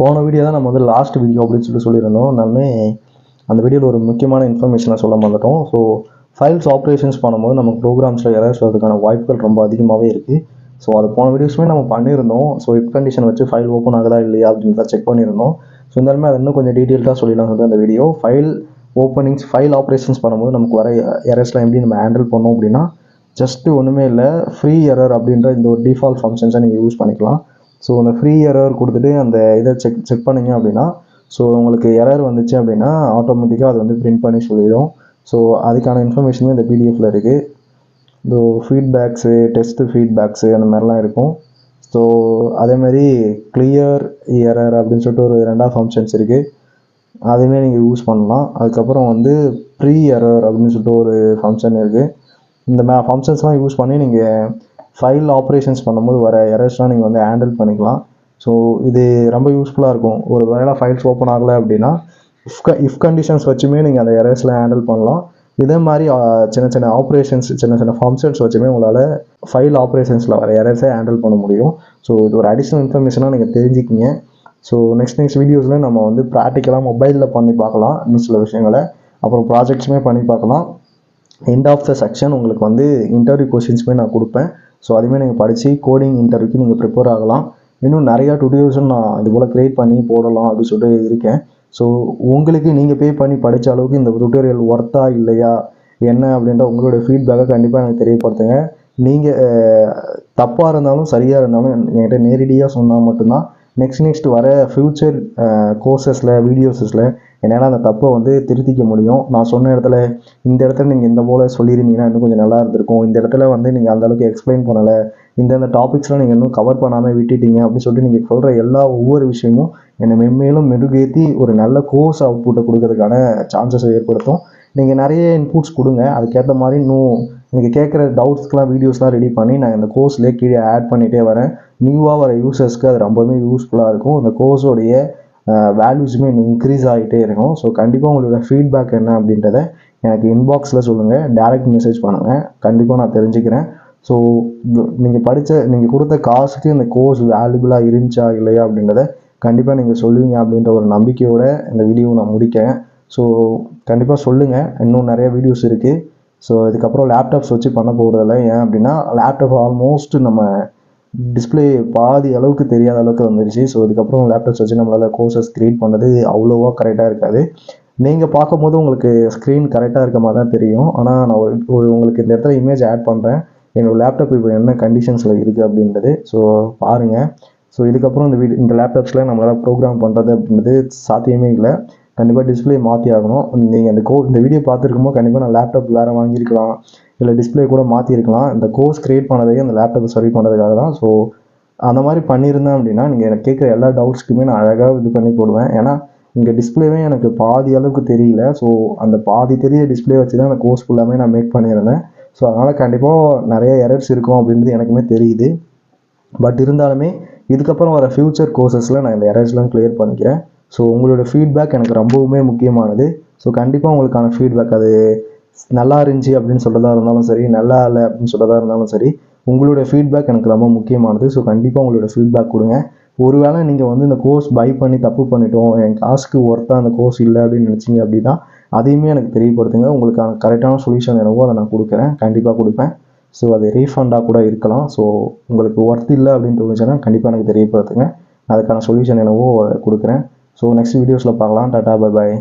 போன வீடியோ தான் நம்ம வந்து லாஸ்ட் வீடியோ அப்படின்னு சொல்லி சொல்லியிருந்தோம். நம்ம அந்த வீடியோவில் ஒரு முக்கியமான இன்ஃபர்மேஷனை சொல்ல மாட்டோம் ஸோ ஃபைல்ஸ் ஆப்ரேஷன்ஸ் பண்ணும்போது நமக்கு ப்ரோக்ராம்ஸில் எரர்ஸ் வரதுக்கான வாய்ப்புகள் ரொம்ப அதிகமாகவே இருக்குது ஸோ அது போன வீடியோஸுமே நம்ம பண்ணியிருந்தோம். ஸோ இப் கண்டிஷன் வச்சு ஃபைல் ஓப்பன் ஆகுதா இல்லையா அப்படின்னு செக் பண்ணியிருந்தோம். ஸோ இருந்தாலுமே அது இன்னும் கொஞ்சம் டீட்டெயில்டாக சொல்லிடலாம் சொல்லிட்டு அந்த video file openings file operations பண்ணும்போது நமக்கு வர எரர்ஸ்லாம் எப்படி நம்ம ஹேண்டில் பண்ணோம் அப்படின்னா ஜஸ்ட்டு ஒன்றுமே இல்லை ஃப்ரீ எரர் அப்படின்ற இந்த ஒரு டிஃபால்ட் ஃபங்க்ஷன்ஸை நீங்கள் யூஸ் பண்ணிக்கலாம். ஸோ அந்த ஃப்ரீ எரர் கொடுத்துட்டு அந்த இதை செக் செக் பண்ணீங்க அப்படின்னா ஸோ உங்களுக்கு எரர் வந்துச்சு அப்படின்னா ஆட்டோமேட்டிக்காக அது வந்து பிரிண்ட் பண்ணி சொல்லிடும். ஸோ அதுக்கான இன்ஃபர்மேஷனும் இந்த பிடிஎஃப்பில் இருக்குது ஸோ ஃபீட்பேக்ஸு டெஸ்ட்டு ஃபீட்பேக்ஸு அந்த மாதிரிலாம் இருக்கும். ஸோ அதேமாதிரி கிளியர் எரர் அப்படின்னு சொல்லிட்டு ஒரு ரெண்டாவது ஃபங்க்ஷன்ஸ் இருக்குது அதுவுமே நீங்கள் யூஸ் பண்ணலாம். அதுக்கப்புறம் வந்து ப்ரீ எரர் அப்படின்னு சொல்லிட்டு ஒரு ஃபங்க்ஷன் இருக்குது இந்த மே ஃபங்க்ஷன்ஸ்லாம் யூஸ் பண்ணி நீங்கள் ஃபைல் ஆப்ரேஷன்ஸ் பண்ணும்போது வர எரர்ஸ்லாம் நீங்கள் வந்து ஹேண்டில் பண்ணிக்கலாம். ஸோ இது ரொம்ப யூஸ்ஃபுல்லாக இருக்கும். ஒரு வேளை ஃபைல்ஸ் ஓப்பன் ஆகலை அப்படின்னா இஃப் க இஃப் கண்டிஷன்ஸ் வச்சுமே நீங்கள் அந்த எரர்ஸ்லாம் ஹேண்டில் பண்ணலாம். இதே மாதிரி சின்ன சின்ன ஆப்ரேஷன்ஸ் சின்ன சின்ன ஃபங்க்ஷன்ஸ் வச்சுமே உங்களால் ஃபைல் ஆப்ரேஷன்ஸில் வர எரர்ஸை ஹேண்டில் பண்ண முடியும். ஸோ இது ஒரு அடிஷ்னல் இன்ஃபர்மேஷனாக நீங்கள் தெரிஞ்சுக்கிங்க. ஸோ நெக்ஸ்ட் நெக்ஸ்ட் வீடியோஸில் நம்ம வந்து ப்ராக்டிக்கலாக மொபைலில் பண்ணி பார்க்கலாம். இன்னும் சில விஷயங்களை. அப்புறம் ப்ராஜெக்ட்ஸுமே பண்ணி பார்க்கலாம். எண்ட் ஆஃப் த செக்ஷன் உங்களுக்கு வந்து இன்டர்வியூ கொஷின்ஸுமே நான் கொடுப்பேன். ஸோ அதுவுமே நீங்கள் படித்து கோடிங் இன்டர்வியூக்கு நீங்கள் ப்ரிப்பேர் ஆகலாம். இன்னும் நிறையா டுடோரியல்ஸும் நான் இது போல் க்ரியேட் பண்ணி போடலாம் அப்படின்னு சொல்லிட்டு இருக்கேன். ஸோ உங்களுக்கு நீங்கள் பே பண்ணி படித்த அளவுக்கு இந்த டுட்டோரியல் ஒர்த்தா இல்லையா? என்ன அப்படின்ற உங்களுடைய ஃபீட்பேக்கை கண்டிப்பாக எனக்கு தெரியப்படுத்துங்க. நீங்கள் தப்பாக இருந்தாலும் சரியாக இருந்தாலும் என்கிட்ட நேரடியாக சொன்னால் மட்டும்தான் நெக்ஸ்ட் நெக்ஸ்ட் வர ஃப்யூச்சர் கோர்சஸில் வீடியோஸஸில் என்னால் அந்த தப்பை வந்து திருத்திக்க முடியும். நான் சொன்ன இடத்துல இந்த இடத்துல நீங்கள் இந்த போல் சொல்லியிருந்தீங்கன்னா இன்னும் கொஞ்சம் நல்லா இருந்திருக்கும். இந்த இடத்துல வந்து நீங்கள் அந்தளவுக்கு எக்ஸ்பிளைன் பண்ணலை. இந்தந்த டாபிக்ஸ்லாம் நீங்கள் இன்னும் கவர் பண்ணாமல் விட்டுட்டீங்க அப்படின்னு சொல்லிட்டு நீங்கள் சொல்கிற எல்லா ஒவ்வொரு விஷயமும் என்னை மென்மேலும் மெருகேற்றி ஒரு நல்ல கோர்ஸ் அவுட்புட்டை கொடுக்கறதுக்கான சான்சஸை ஏற்படுத்தும். நீங்கள் நிறைய இன்புட்ஸ் கொடுங்க. அதுக்கேற்ற மாதிரி இன்னும் நீங்கள் கேட்குற டவுட்ஸ்க்கெலாம் வீடியோஸ்லாம் ரெடி பண்ணி நான் இந்த கோர்ஸ்லேயே கீழே ஆட் பண்ணிகிட்டே வரேன். நியூவாக வர யூசர்ஸ்க்கு அது ரொம்பவே யூஸ்ஃபுல்லாக இருக்கும். இந்த கோர்ஸோடைய வேல்யூஸுமே இன்னும் இன்க்ரீஸ் ஆகிட்டே இருக்கும். ஸோ கண்டிப்பாக உங்களோட ஃபீட்பேக் என்ன அப்படின்றத எனக்கு இன்பாக்ஸில் சொல்லுங்கள் டேரக்ட் மெசேஜ் பண்ணுங்கள் கண்டிப்பாக நான் தெரிஞ்சுக்கிறேன். ஸோ நீங்கள் படித்த நீங்கள் கொடுத்த காசுக்கு இந்த கோர்ஸ் வேல்யூபிளாக இருந்துச்சா இல்லையா அப்படின்றத கண்டிப்பாக நீங்கள் சொல்லுவீங்க அப்படின்ற ஒரு நம்பிக்கையோட இந்த வீடியோவை நான் முடிக்கிறேன். ஸோ கண்டிப்பாக சொல்லுங்கள் இன்னும் நிறைய வீடியோஸ் இருக்குது ஸோ இதுக்கப்புறம் லேப்டாப்ஸ் வச்சு பண்ண போகிறதில்ல ஏன் அப்படின்னா லேப்டாப் ஆல்மோஸ்ட் நம்ம டிஸ்பிளே பாதி அளவுக்கு தெரியாத அளவுக்கு வந்துருச்சு. ஸோ இதுக்கப்புறம் லேப்டாப்ஸ் வச்சு நம்மளால் கோர்சஸ் க்ரியேட் பண்ணது அவ்வளோவா கரெக்டாக இருக்காது. நீங்கள் பார்க்கும்போது உங்களுக்கு ஸ்க்ரீன் கரெக்டாக இருக்க மாதிரி தான் தெரியும். ஆனால் நான் ஒரு ஒரு உங்களுக்கு இந்த இடத்துல இமேஜ் ஆட் பண்ணுறேன் என்னோடய லேப்டாப் இப்போ என்ன கண்டிஷன்ஸில் இருக்குது அப்படின்றது. ஸோ பாருங்கள் ஸோ இதுக்கப்புறம் இந்த வீடு இந்த லேப்டாப்ஸில் நம்மளால் ப்ரோக்ராம் பண்ணுறது அப்படின்றது சாத்தியமே இல்லை. கண்டிப்பாக டிஸ்ப்ளே மாற்றி ஆகணும். நீங்கள் அந்த கோ இந்த வீடியோ பார்த்துருக்கும்போது கண்டிப்பாக நான் லேப்டாப் வேறு வாங்கியிருக்கலாம். இல்லை டிஸ்பிளே கூட மாற்றிருக்கலாம் இந்த கோர்ஸ் க்ரியேட் பண்ணதே அந்த லேப்டாப்பை சரி பண்ணுறதுக்காக தான். ஸோ அந்த மாதிரி பண்ணியிருந்தேன் அப்படின்னா நீங்கள் எனக்கு கேட்குற எல்லா டவுட்ஸ்க்குமே நான் அழகாக இது பண்ணி போடுவேன். ஏன்னா இங்கே டிஸ்பிளேவே எனக்கு பாதி அளவுக்கு தெரியல. ஸோ அந்த பாதி தெரிய டிஸ்பிளே வச்சு தான் அந்த கோர்ஸ் ஃபுல்லாமே நான் மேக் பண்ணியிருந்தேன். ஸோ அதனால் கண்டிப்பாக நிறைய எரர்ஸ் இருக்கும் அப்படின்றது எனக்குமே தெரியுது. பட் இருந்தாலுமே இதுக்கப்புறம் வர ஃப்யூச்சர் கோர்சஸில் நான் இந்த எரர்ஸ்லாம் கிளியர் பண்ணிக்கிறேன். ஸோ உங்களோட ஃபீட்பேக் எனக்கு ரொம்பவுமே முக்கியமானது. ஸோ கண்டிப்பாக உங்களுக்கான ஃபீட்பேக் அது நல்லா இருந்துச்சு அப்படின்னு சொல்கிறதா இருந்தாலும் சரி நல்லா இல்லை அப்படின்னு சொல்கிறதா இருந்தாலும் சரி உங்களுடைய ஃபீட்பேக் எனக்கு ரொம்ப முக்கியமானது. ஸோ கண்டிப்பாக உங்களோட ஃபீட்பேக் கொடுங்க. ஒருவேளை நீங்கள் வந்து இந்த கோர்ஸ் பை பண்ணி தப்பு பண்ணிட்டோம் என் காசுக்கு ஒர்த்தாக அந்த கோர்ஸ் இல்லை அப்படின்னு நினச்சிங்க அப்படின்னா அதையுமே எனக்கு தெரியப்படுத்துங்க. உங்களுக்கான கரெக்டான சொல்யூஷன் என்னவோ அதை நான் கொடுக்குறேன். கண்டிப்பாக கொடுப்பேன். ஸோ அது ரீஃபண்டாக கூட இருக்கலாம். ஸோ உங்களுக்கு ஒர்த் இல்லை அப்படின்னு தோணுச்சுன்னா கண்டிப்பாக எனக்கு தெரியப்படுத்துங்க. அதுக்கான சொல்யூஷன் என்னவோ கொடுக்குறேன். ஸோ நெக்ஸ்ட் வீடியோஸில் பார்க்கலாம். Tata bye bye